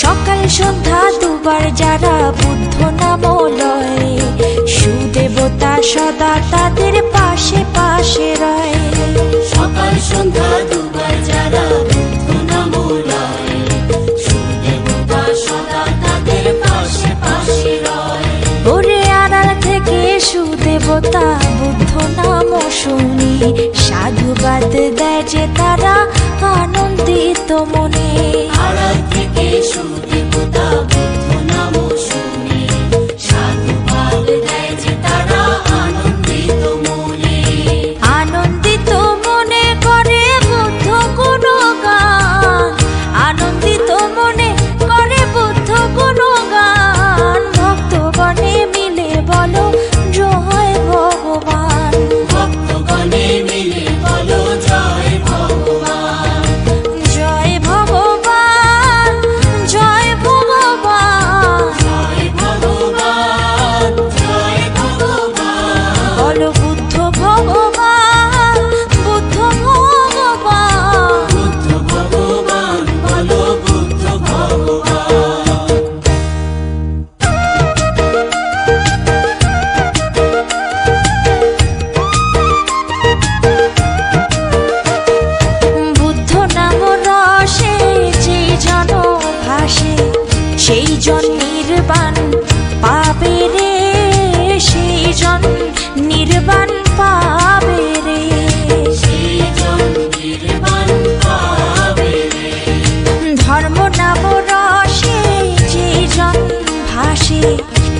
সকাল সন্ধ্যা দুবার যারা বুদ্ধ নাম লয় সুদেবতা সদা তাদের পাশে পাশে রয়। সকাল সন্ধ্যা দুবার যারা বুদ্ধ নাম লয় সুদেবতা সদা তাদের পাশে পাশে রয়। ওরে আড়াল থেকে সুদেবতা বুদ্ধ নাম শুনি সাধুবাদ দেয় যে তারা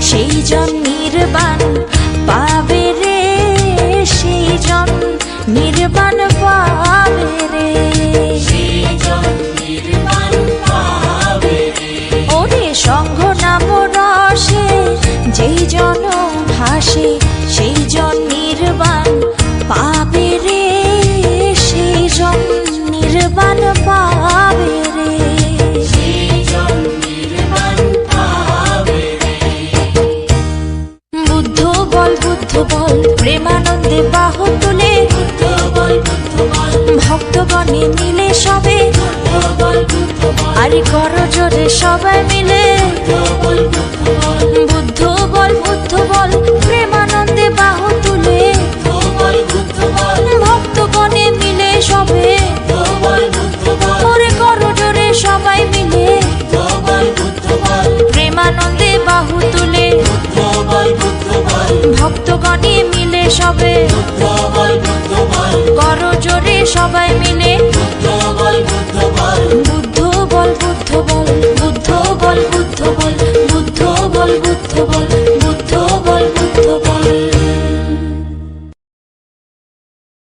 সেই জন নির্বাণ পাবে রে সেই জন নির্বাণ পাবে রে। ওরে নাম রসে যেই জন ভাসে সেই জন পারি করো জোরে সবাই মিলে, বুদ্ধ বল বুদ্ধ বল, প্রেমানন্দে বাহু তুলে ভক্তগণে মিলে সবে। করে করো জোরে সবাই মিলে, প্রেমানন্দে বাহু তুলে ভক্তগণে মিলে সবে। করো জোরে সবাই মিলে Thank you.